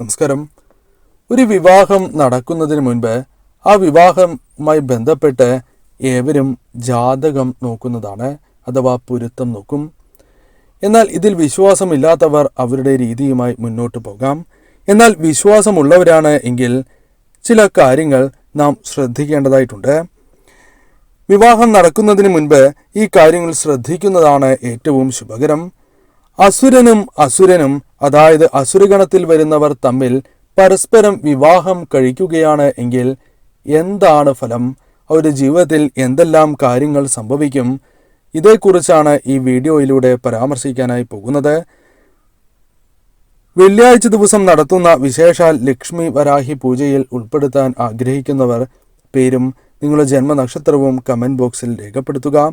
നമസ്കാരം. ഒരു വിവാഹം നടക്കുന്നതിന് മുൻപ് ആ വിവാഹവുമായി ബന്ധപ്പെട്ട് ഏവരും ജാതകം നോക്കുന്നതാണ് അഥവാ പൊരുത്തം നോക്കും. എന്നാൽ ഇതിൽ വിശ്വാസമില്ലാത്തവർ അവരുടെ രീതിയുമായി മുന്നോട്ട് പോകാം. എന്നാൽ വിശ്വാസമുള്ളവരാണ് എങ്കിൽ ചില കാര്യങ്ങൾ നാം ശ്രദ്ധിക്കേണ്ടതായിട്ടുണ്ട്. വിവാഹം നടക്കുന്നതിന് മുൻപ് ഈ കാര്യങ്ങൾ ശ്രദ്ധിക്കുന്നതാണ് ഏറ്റവും ശുഭകരം. അസുരനും അസുരനും അതായത് അസുരഗണത്തിൽ വരുന്നവർ തമ്മിൽ പരസ്പരം വിവാഹം കഴിക്കുകയാണ് എങ്കിൽ എന്താണ് ഫലം? അവരുടെ ജീവിതത്തിൽ എന്തെല്ലാം കാര്യങ്ങൾ സംഭവിക്കും? ഇതേക്കുറിച്ചാണ് ഈ വീഡിയോയിലൂടെ പരാമർശിക്കാനായി പോകുന്നത്. വെള്ളിയാഴ്ച ദിവസം നടത്തുന്ന വിശേഷാൽ ലക്ഷ്മി വരാഹി പൂജയിൽ ഉൾപ്പെടുത്താൻ ആഗ്രഹിക്കുന്നവർ പേരും നിങ്ങളുടെ ജന്മനക്ഷത്രവും കമന്റ് ബോക്സിൽ രേഖപ്പെടുത്തുക.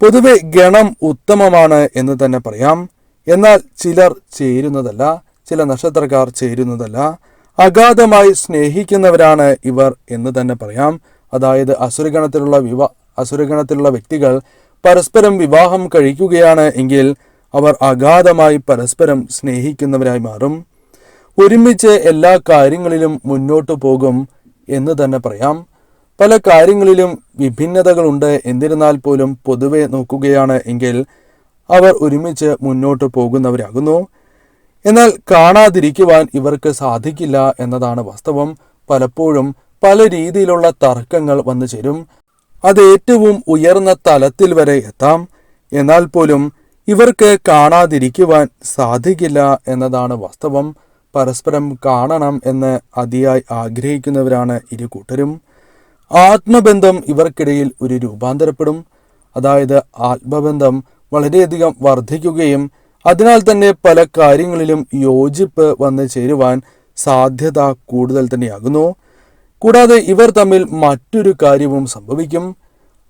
പൊതുവെ ഗണം ഉത്തമമാണ് എന്ന് തന്നെ പറയാം. എന്നാൽ ചിലർ ചേരുന്നതല്ല ചില നക്ഷത്രക്കാർ ചേരുന്നതല്ല. അഗാധമായി സ്നേഹിക്കുന്നവരാണ് ഇവർ എന്ന് തന്നെ പറയാം. അതായത് അസുരഗണത്തിലുള്ള വിവാ അസുരഗണത്തിലുള്ള വ്യക്തികൾ പരസ്പരം വിവാഹം കഴിക്കുകയാണ് എങ്കിൽ അവർ അഗാധമായി പരസ്പരം സ്നേഹിക്കുന്നവരായി മാറും. ഒരുമിച്ച് എല്ലാ കാര്യങ്ങളിലും മുന്നോട്ടു പോകും എന്ന് തന്നെ പറയാം. പല കാര്യങ്ങളിലും വിഭിന്നതകളുണ്ട്. എന്നിരുന്നാൽ പോലും പൊതുവെ നോക്കുകയാണ് എങ്കിൽ അവർ ഒരുമിച്ച് മുന്നോട്ട് പോകുന്നവരാകുന്നു. എന്നാൽ കാണാതിരിക്കുവാൻ ഇവർക്ക് സാധിക്കില്ല എന്നതാണ് വാസ്തവം. പലപ്പോഴും പല രീതിയിലുള്ള തർക്കങ്ങൾ വന്നു ചേരും. അത് ഏറ്റവും ഉയർന്ന തലത്തിൽ വരെ എത്താം. എന്നാൽ പോലും ഇവർക്ക് കാണാതിരിക്കുവാൻ സാധിക്കില്ല എന്നതാണ് വാസ്തവം. പരസ്പരം കാണണം എന്ന് അതിയായി ആഗ്രഹിക്കുന്നവരാണ് ഇരു കൂട്ടരും. ആത്മബന്ധം ഇവർക്കിടയിൽ ഒരു രൂപാന്തരപ്പെടും. അതായത് ആത്മബന്ധം വളരെയധികം വർദ്ധിക്കുകയും അതിനാൽ തന്നെ പല കാര്യങ്ങളിലും യോജിപ്പ് വന്നു ചേരുവാൻ സാധ്യത കൂടുതൽ തന്നെയാകുന്നു. കൂടാതെ ഇവർ തമ്മിൽ മറ്റൊരു കാര്യവും സംഭവിക്കും.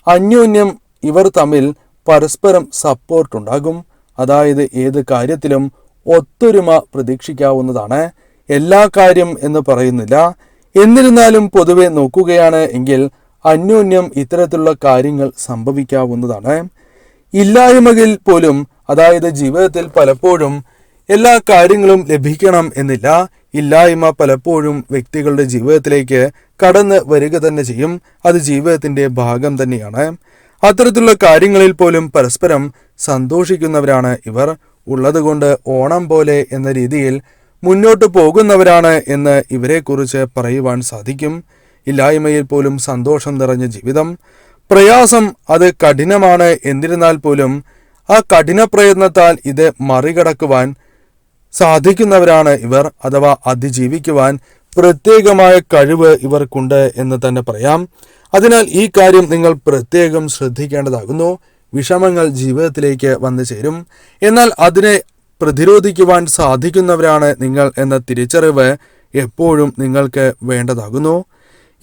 അന്യോന്യം ഇവർ തമ്മിൽ പരസ്പരം സപ്പോർട്ട് ഉണ്ടാകും. അതായത് ഏത് കാര്യത്തിലും ഒത്തൊരുമ പ്രതീക്ഷിക്കാവുന്നതാണ്. എല്ലാ കാര്യം എന്ന് പറയുന്നില്ല. എന്നിരുന്നാലും പൊതുവെ നോക്കുകയാണ് എങ്കിൽ അന്യോന്യം ഇത്തരത്തിലുള്ള കാര്യങ്ങൾ സംഭവിക്കാവുന്നതാണ്. ഇല്ലായ്മയിൽ പോലും അതായത് ജീവിതത്തിൽ പലപ്പോഴും എല്ലാ കാര്യങ്ങളും ലഭിക്കണം എന്നില്ല ഇല്ലായ്മ പലപ്പോഴും വ്യക്തികളുടെ ജീവിതത്തിലേക്ക് കടന്ന് വരിക തന്നെ ചെയ്യും. അത് ജീവിതത്തിന്റെ ഭാഗം തന്നെയാണ്. അത്തരത്തിലുള്ള കാര്യങ്ങളിൽ പോലും പരസ്പരം സന്തോഷിക്കുന്നവരാണ് ഇവർ. ഉള്ളതുകൊണ്ട് ഓണം പോലെ എന്ന രീതിയിൽ മുന്നോട്ട് പോകുന്നവരാണ് എന്ന് ഇവരെക്കുറിച്ച് പറയുവാൻ സാധിക്കും. ഇല്ലായ്മയിൽ പോലും സന്തോഷം നിറഞ്ഞ ജീവിതം. പ്രയാസം അത് കഠിനമാണ്. എന്നിരുന്നാൽ പോലും ആ കഠിന പ്രയത്നത്താൽ ഇത് മറികടക്കുവാൻ സാധിക്കുന്നവരാണ് ഇവർ അഥവാ അതിജീവിക്കുവാൻ പ്രത്യേകമായ കഴിവ് ഇവർക്കുണ്ട് എന്ന് തന്നെ പറയാം. അതിനാൽ ഈ കാര്യം നിങ്ങൾ പ്രത്യേകം ശ്രദ്ധിക്കേണ്ടതാകുന്നു. വിഷമങ്ങൾ ജീവിതത്തിലേക്ക് വന്നു ചേരും. എന്നാൽ അതിനെ പ്രതിരോധിക്കുവാൻ സാധിക്കുന്നവരാണ് നിങ്ങൾ എന്ന തിരിച്ചറിവ് എപ്പോഴും നിങ്ങൾക്ക് വേണ്ടതാകുന്നു.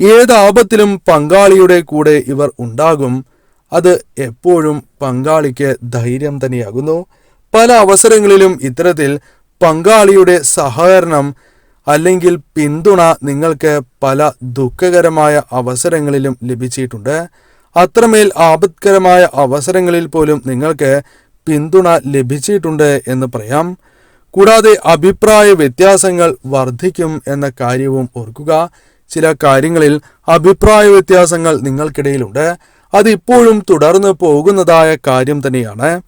ഏത് ആപത്തിലും പങ്കാളിയുടെ കൂടെ ഇവർ ഉണ്ടാകും. അത് എപ്പോഴും പങ്കാളിക്ക് ധൈര്യം തന്നെയാകുന്നു. പല അവസരങ്ങളിലും ഇത്തരത്തിൽ പങ്കാളിയുടെ സഹകരണം അല്ലെങ്കിൽ പിന്തുണ നിങ്ങൾക്ക് പല ദുഃഖകരമായ അവസരങ്ങളിലും ലഭിച്ചിട്ടുണ്ട്. അത്രമേൽ ആപത്കരമായ അവസരങ്ങളിൽ പോലും നിങ്ങൾക്ക് പിന്തുണ ലഭിച്ചിട്ടുണ്ട് എന്ന് പറയാം. കൂടാതെ അഭിപ്രായ വ്യത്യാസങ്ങൾ വർദ്ധിക്കും എന്ന കാര്യവും ഓർക്കുക. ചില കാര്യങ്ങളിൽ അഭിപ്രായ വ്യത്യാസങ്ങൾ നിങ്ങൾക്കിടയിലുണ്ട്. അതിപ്പോഴും തുടർന്ന് പോകുന്നതായ കാര്യം തന്നെയാണ്.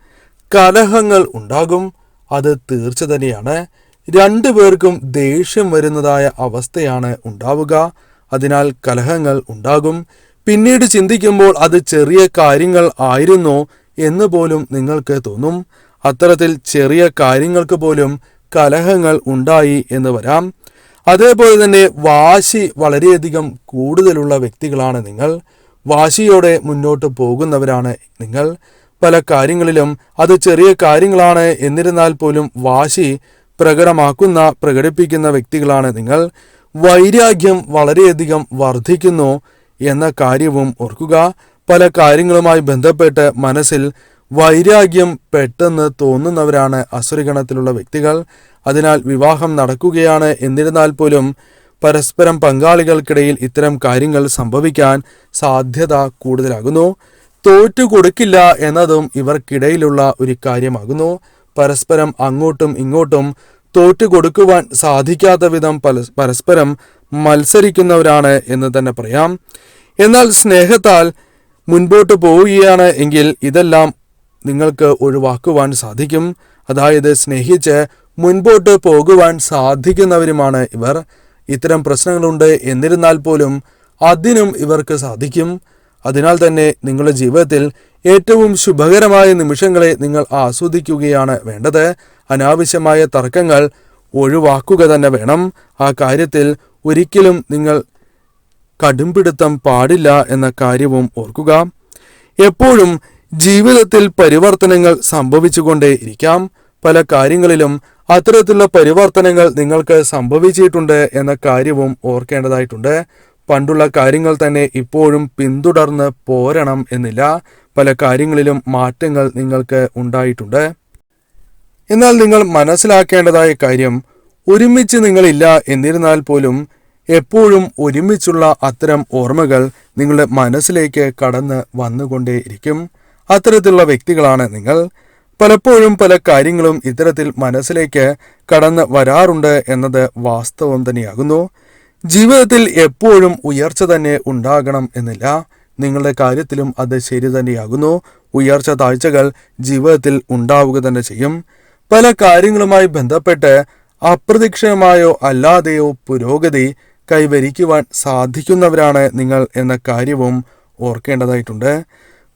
കലഹങ്ങൾ ഉണ്ടാകും. അത് തീർച്ച തന്നെയാണ്. രണ്ടു പേർക്കും ദേഷ്യം വരുന്നതായ അവസ്ഥയാണ് ഉണ്ടാവുക. അതിനാൽ കലഹങ്ങൾ ഉണ്ടാകും. പിന്നീട് ചിന്തിക്കുമ്പോൾ അത് ചെറിയ കാര്യങ്ങൾ ആയിരുന്നോ എന്ന് പോലും നിങ്ങൾക്ക് തോന്നും. അത്തരത്തിൽ ചെറിയ കാര്യങ്ങൾക്ക് പോലും കലഹങ്ങൾ ഉണ്ടായി എന്ന് വരാം. അതേപോലെ തന്നെ വാശി വളരെയധികം കൂടുതലുള്ള വ്യക്തികളാണ് നിങ്ങൾ. വാശിയോടെ മുന്നോട്ട് പോകുന്നവരാണ് നിങ്ങൾ. പല കാര്യങ്ങളിലും അത് ചെറിയ കാര്യങ്ങളാണ്. എന്നിരുന്നാൽ പോലും വാശി പ്രകടമാക്കുന്ന പ്രകടിപ്പിക്കുന്ന വ്യക്തികളാണ് നിങ്ങൾ. വൈരാഗ്യം വളരെയധികം വർദ്ധിക്കുന്നു എന്ന കാര്യവും ഓർക്കുക. പല കാര്യങ്ങളുമായി ബന്ധപ്പെട്ട് മനസ്സിൽ വൈരാഗ്യം പെട്ടെന്ന് തോന്നുന്നവരാണ് അസുരഗണത്തിലുള്ള വ്യക്തികൾ. അതിനാൽ വിവാഹം നടക്കുകയാണ് എന്നിരുന്നാൽ പോലും പരസ്പരം പങ്കാളികൾക്കിടയിൽ ഇത്തരം കാര്യങ്ങൾ സംഭവിക്കാൻ സാധ്യത കൂടുതലാകുന്നു. തോറ്റു കൊടുക്കില്ല എന്നതും ഇവർക്കിടയിലുള്ള ഒരു കാര്യമാകുന്നു. പരസ്പരം അങ്ങോട്ടും ഇങ്ങോട്ടും തോറ്റു കൊടുക്കുവാൻ സാധിക്കാത്ത വിധം പരസ്പരം മത്സരിക്കുന്നവരാണ് എന്ന് തന്നെ പറയാം. എന്നാൽ സ്നേഹത്താൽ മുൻപോട്ട് പോവുകയാണ് എങ്കിൽ ഇതെല്ലാം നിങ്ങൾക്ക് ഒഴിവാക്കുവാൻ സാധിക്കും. അതായത് സ്നേഹിച്ച് മുൻപോട്ട് പോകുവാൻ സാധിക്കുന്നവരുമാണ് ഇവർ. ഇത്തരം പ്രശ്നങ്ങളുണ്ട് എന്നിരുന്നാൽ പോലും അതിനും ഇവർക്ക് സാധിക്കും. അതിനാൽ തന്നെ നിങ്ങളുടെ ജീവിതത്തിൽ ഏറ്റവും ശുഭകരമായ നിമിഷങ്ങളെ നിങ്ങൾ ആസ്വദിക്കുകയാണ് വേണ്ടത്. അനാവശ്യമായ തർക്കങ്ങൾ ഒഴിവാക്കുക തന്നെ വേണം. ആ കാര്യത്തിൽ ഒരിക്കലും നിങ്ങൾ കടുംപിടുത്തം പാടില്ല എന്ന കാര്യവും ഓർക്കുക. എപ്പോഴും ജീവിതത്തിൽ പരിവർത്തനങ്ങൾ സംഭവിച്ചുകൊണ്ടേ ഇരിക്കാം. പല കാര്യങ്ങളിലും അത്തരത്തിലുള്ള പരിവർത്തനങ്ങൾ നിങ്ങൾക്ക് സംഭവിച്ചിട്ടുണ്ട് എന്ന കാര്യവും ഓർക്കേണ്ടതായിട്ടുണ്ട്. പണ്ടുള്ള കാര്യങ്ങൾ തന്നെ ഇപ്പോഴും പിന്തുടർന്ന് പോരണം എന്നില്ല. പല കാര്യങ്ങളിലും മാറ്റങ്ങൾ നിങ്ങൾക്ക് ഉണ്ടായിട്ടുണ്ട്. എന്നാൽ നിങ്ങൾ മനസ്സിലാക്കേണ്ടതായ കാര്യം ഒരുമിച്ച് നിങ്ങളില്ല എന്നിരുന്നാൽ പോലും എപ്പോഴും ഒരുമിച്ചുള്ള അത്തരം ഓർമ്മകൾ നിങ്ങളുടെ മനസ്സിലേക്ക് കടന്ന് വന്നുകൊണ്ടേയിരിക്കും. അത്തരത്തിലുള്ള വ്യക്തികളാണ് നിങ്ങൾ. പലപ്പോഴും പല കാര്യങ്ങളും ഇത്തരത്തിൽ മനസ്സിലേക്ക് കടന്ന് വരാറുണ്ട് എന്നത് വാസ്തവം തന്നെയാകുന്നു. ജീവിതത്തിൽ എപ്പോഴും ഉയർച്ച തന്നെ ഉണ്ടാകണം എന്നില്ല. നിങ്ങളുടെ കാര്യത്തിലും അത് ശരി തന്നെയാകുന്നു. ഉയർച്ച താഴ്ചകൾ ജീവിതത്തിൽ ഉണ്ടാവുക തന്നെ ചെയ്യും. പല കാര്യങ്ങളുമായി ബന്ധപ്പെട്ട് അപ്രതീക്ഷിതമായോ അല്ലാതെയോ പുരോഗതി കൈവരിക്കുവാൻ സാധിക്കുന്നവരാണ് നിങ്ങൾ എന്ന കാര്യവും ഓർക്കേണ്ടതായിട്ടുണ്ട്.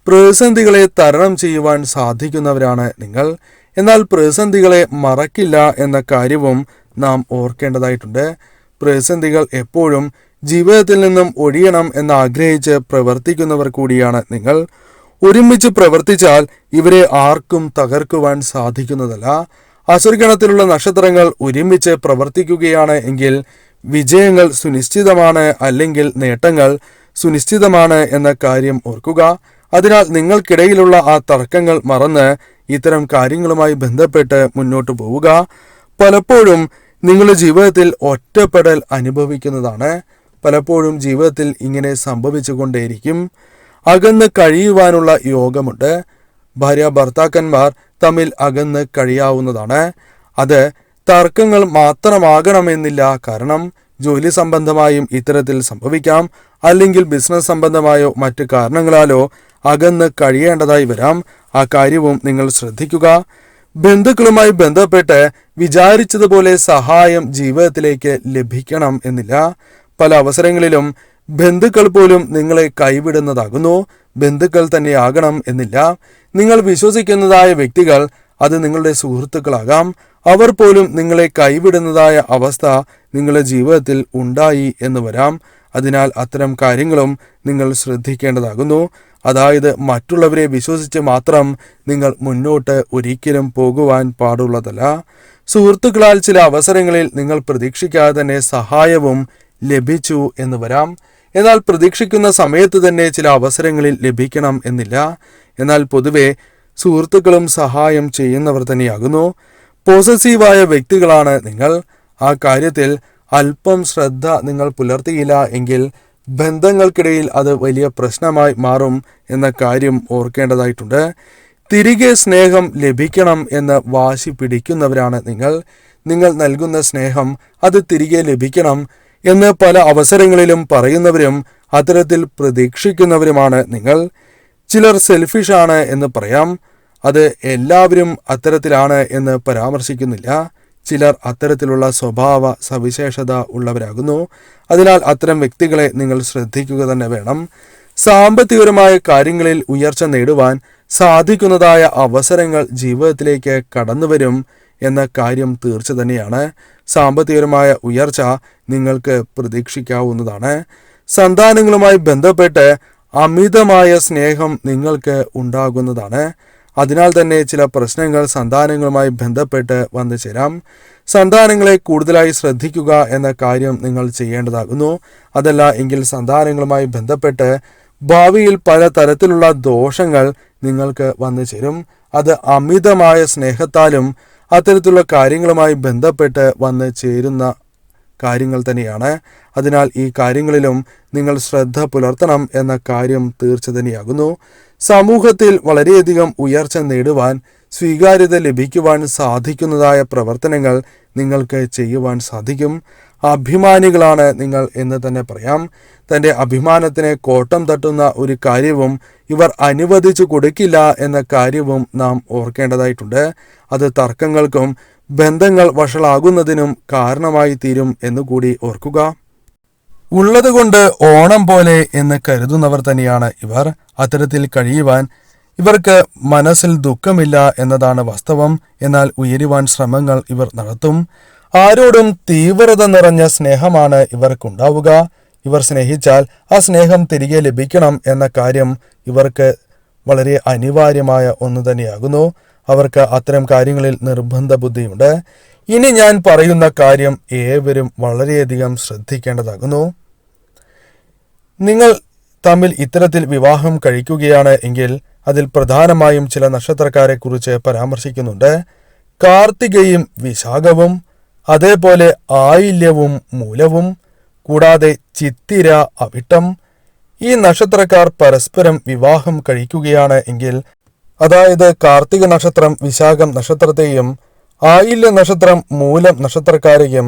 പ്രതിസന്ധികളെ തരണം ചെയ്യുവാൻ സാധിക്കുന്നവരാണ് നിങ്ങൾ. എന്നാൽ പ്രതിസന്ധികളെ മറക്കില്ല എന്ന കാര്യവും നാം ഓർക്കേണ്ടതായിട്ടുണ്ട്. പ്രതിസന്ധികൾ എപ്പോഴും ജീവിതത്തിൽ നിന്നും ഒഴിയണം എന്ന് ആഗ്രഹിച്ച് പ്രവർത്തിക്കുന്നവർ കൂടിയാണ് നിങ്ങൾ. ഒരുമിച്ച് പ്രവർത്തിച്ചാൽ ഇവരെ ആർക്കും തകർക്കുവാൻ സാധിക്കുന്നതല്ല. അസുരഗണത്തിലുള്ള നക്ഷത്രങ്ങൾ ഒരുമിച്ച് പ്രവർത്തിക്കുകയാണ് എങ്കിൽ വിജയങ്ങൾ സുനിശ്ചിതമാണ് അല്ലെങ്കിൽ നേട്ടങ്ങൾ സുനിശ്ചിതമാണ് എന്ന കാര്യം ഓർക്കുക. അതിനാൽ നിങ്ങൾക്കിടയിലുള്ള ആ തർക്കങ്ങൾ മറന്ന് ഇത്തരം കാര്യങ്ങളുമായി ബന്ധപ്പെട്ട് മുന്നോട്ട് പോവുക. പലപ്പോഴും നിങ്ങളുടെ ജീവിതത്തിൽ ഒറ്റപ്പെടൽ അനുഭവിക്കുന്നതാണ്. പലപ്പോഴും ജീവിതത്തിൽ ഇങ്ങനെ സംഭവിച്ചുകൊണ്ടേയിരിക്കും. അകന്ന് കഴിയുവാനുള്ള യോഗമുണ്ട്. ഭാര്യ ഭർത്താക്കന്മാർ തമ്മിൽ അകന്ന് കഴിയാവുന്നതാണ്. അത് തർക്കങ്ങൾ മാത്രമാകണമെന്നില്ല കാരണം ജോലി സംബന്ധമായും ഇത്തരത്തിൽ സംഭവിക്കാം. അല്ലെങ്കിൽ ബിസിനസ് സംബന്ധമായോ മറ്റു കാരണങ്ങളാലോ അകന്ന് കഴിയേണ്ടതായി വരാം. ആ കാര്യവും നിങ്ങൾ ശ്രദ്ധിക്കുക. ബന്ധുക്കളുമായി ബന്ധപ്പെട്ട് വിചാരിച്ചതുപോലെ സഹായം ജീവിതത്തിലേക്ക് ലഭിക്കണം എന്നില്ല. പല അവസരങ്ങളിലും ബന്ധുക്കൾ പോലും നിങ്ങളെ കൈവിടുന്നതാകുന്നു. ബന്ധുക്കൾ തന്നെയാകണം എന്നില്ല. നിങ്ങൾ വിശ്വസിക്കുന്നതായ വ്യക്തികൾ അത് നിങ്ങളുടെ സുഹൃത്തുക്കളാകാം. അവർ പോലും നിങ്ങളെ കൈവിടുന്നതായ അവസ്ഥ നിങ്ങളുടെ ജീവിതത്തിൽ ഉണ്ടായി എന്ന് വരാം. അതിനാൽ അത്തരം കാര്യങ്ങളും നിങ്ങൾ ശ്രദ്ധിക്കേണ്ടതാകുന്നു. അതായത് മറ്റുള്ളവരെ വിശ്വസിച്ച് മാത്രം നിങ്ങൾ മുന്നോട്ട് ഒരിക്കലും പോകുവാൻ പാടുള്ളതല്ല. സുഹൃത്തുക്കളാൽ ചില അവസരങ്ങളിൽ നിങ്ങൾ പ്രതീക്ഷിക്കാതെ തന്നെ സഹായവും ലഭിച്ചു എന്ന് വരാം. എന്നാൽ പ്രതീക്ഷിക്കുന്ന സമയത്ത് തന്നെ ചില അവസരങ്ങളിൽ ലഭിക്കണം എന്നില്ല. എന്നാൽ പൊതുവെ സുഹൃത്തുക്കളും സഹായം ചെയ്യുന്നവർ തന്നെയാകുന്നു. പോസസീവായ വ്യക്തികളാണ് നിങ്ങൾ. ആ കാര്യത്തിൽ അല്പം ശ്രദ്ധ നിങ്ങൾ പുലർത്തിയില്ല എങ്കിൽ ബന്ധങ്ങൾക്കിടയിൽ അത് വലിയ പ്രശ്നമായി മാറും എന്ന കാര്യം ഓർക്കേണ്ടതായിട്ടുണ്ട്. തിരികെ സ്നേഹം ലഭിക്കണം എന്ന് വാശി പിടിക്കുന്നവരാണ് നിങ്ങൾ. നിങ്ങൾ നൽകുന്ന സ്നേഹം അത് തിരികെ ലഭിക്കണം എന്ന് പല അവസരങ്ങളിലും പറയുന്നവരും അത്തരത്തിൽ പ്രതീക്ഷിക്കുന്നവരുമാണ് നിങ്ങൾ. ചിലർ സെൽഫിഷാണ് എന്ന് പറയാം. അത് എല്ലാവരും അത്തരത്തിലാണ് എന്ന് പരാമർശിക്കുന്നില്ല. ചിലർ അത്തരത്തിലുള്ള സ്വഭാവ സവിശേഷത ഉള്ളവരാകുന്നു. അതിനാൽ അത്തരം വ്യക്തികളെ നിങ്ങൾ ശ്രദ്ധിക്കുക തന്നെ വേണം. സാമ്പത്തികപരമായ കാര്യങ്ങളിൽ ഉയർച്ച നേടുവാൻ സാധിക്കുന്നതായ അവസരങ്ങൾ ജീവിതത്തിലേക്ക് കടന്നുവരും എന്ന കാര്യം തീർച്ച തന്നെയാണ്. സാമ്പത്തികപരമായ ഉയർച്ച നിങ്ങൾക്ക് പ്രതീക്ഷിക്കാവുന്നതാണ്. സന്താനങ്ങളുമായി ബന്ധപ്പെട്ട് അമിതമായ സ്നേഹം നിങ്ങൾക്ക് ഉണ്ടാകുന്നതാണ്. അതിനാൽ തന്നെ ചില പ്രശ്നങ്ങൾ സന്താനങ്ങളുമായി ബന്ധപ്പെട്ട് വന്നു ചേരാം. സന്താനങ്ങളെ കൂടുതലായി ശ്രദ്ധിക്കുക എന്ന കാര്യം നിങ്ങൾ ചെയ്യേണ്ടതാകുന്നു. അതല്ല എങ്കിൽ സന്താനങ്ങളുമായി ബന്ധപ്പെട്ട് ഭാവിയിൽ പല തരത്തിലുള്ള ദോഷങ്ങൾ നിങ്ങൾക്ക് വന്നു ചേരും. അത് അമിതമായ സ്നേഹത്താലും അത്തരത്തിലുള്ള കാര്യങ്ങളുമായി ബന്ധപ്പെട്ട് വന്ന് ചേരുന്ന കാര്യങ്ങൾ തന്നെയാണ്. അതിനാൽ ഈ കാര്യങ്ങളിലും നിങ്ങൾ ശ്രദ്ധ പുലർത്തണം എന്ന കാര്യം തീർച്ച തന്നെയാകുന്നു. സമൂഹത്തിൽ വളരെയധികം ഉയർച്ച നേടുവാൻ സ്വീകാര്യത ലഭിക്കുവാൻ സാധിക്കുന്നതായ പ്രവർത്തനങ്ങൾ നിങ്ങൾക്ക് ചെയ്യുവാൻ സാധിക്കും. അഭിമാനികളാണ് നിങ്ങൾ എന്ന് തന്നെ പറയാം. തന്റെ അഭിമാനത്തിന് കോട്ടം തട്ടുന്ന ഒരു കാര്യവും ഇവർ അനുവദിച്ചു കൊടുക്കില്ല എന്ന കാര്യവും നാം ഓർക്കേണ്ടതായിട്ടുണ്ട്. അത് തർക്കങ്ങൾക്കും ബന്ധങ്ങൾ വഷളാകുന്നതിനും കാരണമായി തീരും എന്നുകൂടി ഓർക്കുക. ഉള്ളതുകൊണ്ട് ഓണം പോലെ എന്ന് കരുതുന്നവർ തന്നെയാണ് ഇവർ. അത്തരത്തിൽ കഴിയുവാൻ ഇവർക്ക് മനസ്സിൽ ദുഃഖമില്ല എന്നതാണ് വാസ്തവം. എന്നാൽ ഉയരുവാൻ ശ്രമങ്ങൾ ഇവർ നടത്തും. ആരോടും തീവ്രത നിറഞ്ഞ സ്നേഹമാണ് ഇവർക്കുണ്ടാവുക. ഇവർ സ്നേഹിച്ചാൽ ആ സ്നേഹം തിരികെ ലഭിക്കണം എന്ന കാര്യം ഇവർക്ക് വളരെ അനിവാര്യമായ ഒന്ന് തന്നെയാകുന്നു. അവർക്ക് അത്തരം കാര്യങ്ങളിൽ നിർബന്ധ ബുദ്ധിയുണ്ട്. ഇനി ഞാൻ പറയുന്ന കാര്യം ഏവരും വളരെയധികം ശ്രദ്ധിക്കേണ്ടതാകുന്നു. നിങ്ങൾ തമ്മിൽ ഇത്തരത്തിൽ വിവാഹം കഴിക്കുകയാണ് എങ്കിൽ അതിൽ പ്രധാനമായും ചില നക്ഷത്രക്കാരെ കുറിച്ച് പരാമർശിക്കുന്നുണ്ട്. കാർത്തികയും വിശാഖവും അതേപോലെ ആയില്യവും മൂലവും കൂടാതെ ചിത്തിര അവിട്ടം ഈ നക്ഷത്രക്കാർ പരസ്പരം വിവാഹം കഴിക്കുകയാണ് എങ്കിൽ അതായത് കാർത്തിക നക്ഷത്രം വിശാഖം നക്ഷത്രത്തെയും ആയില്യ നക്ഷത്രം മൂലം നക്ഷത്രക്കാരെയും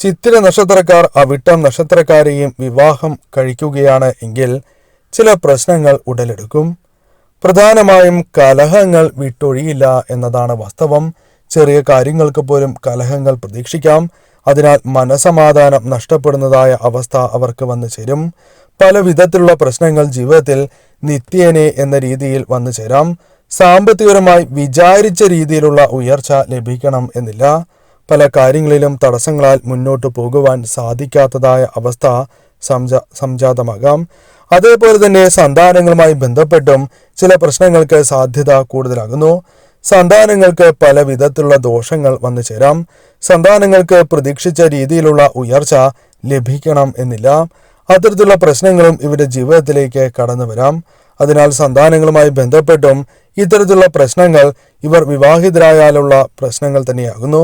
ചിത്തിര നക്ഷത്രക്കാർ അവിട്ടം നക്ഷത്രക്കാരെയും വിവാഹം കഴിക്കുകയാണ് എങ്കിൽ ചില പ്രശ്നങ്ങൾ ഉടലെടുക്കും. പ്രധാനമായും കലഹങ്ങൾ വിട്ടൊഴിയില്ല എന്നതാണ് വാസ്തവം. ചെറിയ കാര്യങ്ങൾക്ക് പോലും കലഹങ്ങൾ പ്രതീക്ഷിക്കാം. അതിനാൽ മനസമാധാനം നഷ്ടപ്പെടുന്നതായ അവസ്ഥ അവർക്ക് വന്നു ചേരും. പല വിധത്തിലുള്ള പ്രശ്നങ്ങൾ ജീവിതത്തിൽ നിത്യേനെ എന്ന രീതിയിൽ വന്നു ചേരാം. സാമ്പത്തികപരമായി വിചാരിച്ച രീതിയിലുള്ള ഉയർച്ച ലഭിക്കണം എന്നില്ല. പല കാര്യങ്ങളിലും തടസ്സങ്ങളാൽ മുന്നോട്ടു പോകുവാൻ സാധിക്കാത്തതായ അവസ്ഥ സംജ സംജാതമാകാം. അതേപോലെ തന്നെ സന്താനങ്ങളുമായി ബന്ധപ്പെട്ടും ചില പ്രശ്നങ്ങൾക്ക് സാധ്യത കൂടുതലാകുന്നു. സന്താനങ്ങൾക്ക് പല വിധത്തിലുള്ള ദോഷങ്ങൾ വന്നു ചേരാം. സന്താനങ്ങൾക്ക് പ്രതീക്ഷിച്ച രീതിയിലുള്ള ഉയർച്ച ലഭിക്കണം എന്നില്ല. അത്തരത്തിലുള്ള പ്രശ്നങ്ങളും ഇവരുടെ ജീവിതത്തിലേക്ക് കടന്നു വരാം. അതിനാൽ സന്താനങ്ങളുമായി ബന്ധപ്പെട്ടും ഇത്തരത്തിലുള്ള പ്രശ്നങ്ങൾ ഇവർ വിവാഹിതരായാലുള്ള പ്രശ്നങ്ങൾ തന്നെയാകുന്നു.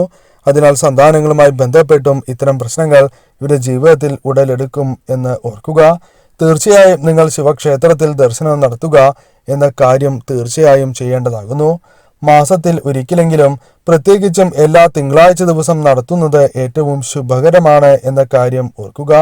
അതിനാൽ സന്താനങ്ങളുമായി ബന്ധപ്പെട്ടും ഇത്തരം പ്രശ്നങ്ങൾ ഇവരുടെ ജീവിതത്തിൽ ഉടലെടുക്കും എന്ന് ഓർക്കുക. തീർച്ചയായും നിങ്ങൾ ശിവക്ഷേത്രത്തിൽ ദർശനം നടത്തുക എന്ന കാര്യം തീർച്ചയായും ചെയ്യേണ്ടതാകുന്നു. മാസത്തിൽ ഒരിക്കലെങ്കിലും പ്രത്യേകിച്ചും എല്ലാ തിങ്കളാഴ്ച ദിവസം നടത്തുന്നത് ഏറ്റവും ശുഭകരമാണ് എന്ന കാര്യം ഓർക്കുക.